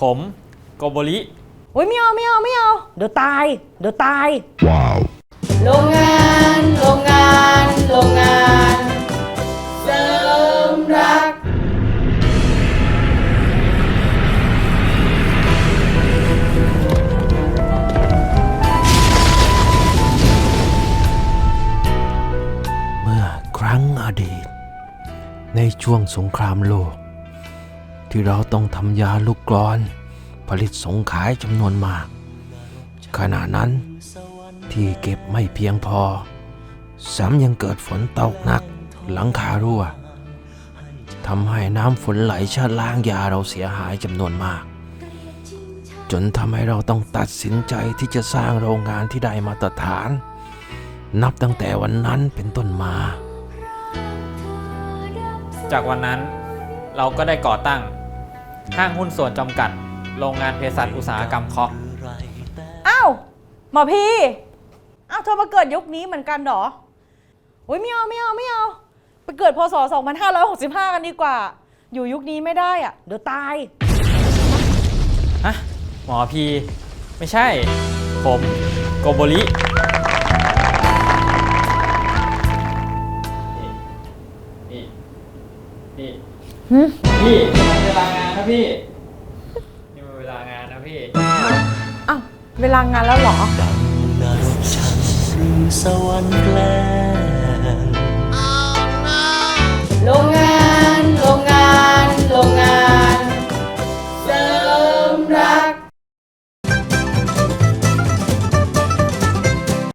ผมโกโบริ โอ้ยไม่เอาไม่เอาไม่เอาเดี๋ยวตาย เดี๋ยวตายโรงงาน โรงงาน โรงงาน เสริมรัก เมื่อครั้งอดีต ในช่วงสงครามโลก ที่เราต้องทำยาลูกกรอน ผลิตส่งขายจำนวนมาก ขณะนั้นที่เก็บไม่เพียงพอแซ้ำยังเกิดฝนตกหนัก หลังคารั่วทำให้น้ำฝนไหลชะล้างยาเราเสียหายจำนวนมาก จนทำให้เราต้องตัดสินใจที่จะสร้างโรงงานที่ได้มาตรฐาน นับตั้งแต่วันนั้นเป็นต้นมา จากวันนั้นเราก็ได้ก่อตั้ง ห้างหุ้นส่วนจำกัด โรงงานเภสัชอุตสาหกรรมเคาะอ้าวหมอพี่อ้าวเธอมาเกิดยุคนี้เหมือนกันเหรอโอ้ยไม่เอาไม่เอาไม่เอาไปเกิดพศ 2565 กันดีกว่า อยู่ยุคนี้ไม่ได้อะ เดี๋ยวตาย ฮะหมอพี ไม่ใช่ ผม โกโบริ นี่นี่พี่มันเวลางานนะพี่ นี่มันเวลางานนะพี่ อ้าวเวลางานแล้วเหรอ ดังนรกชันหรือสวรรค์แกล้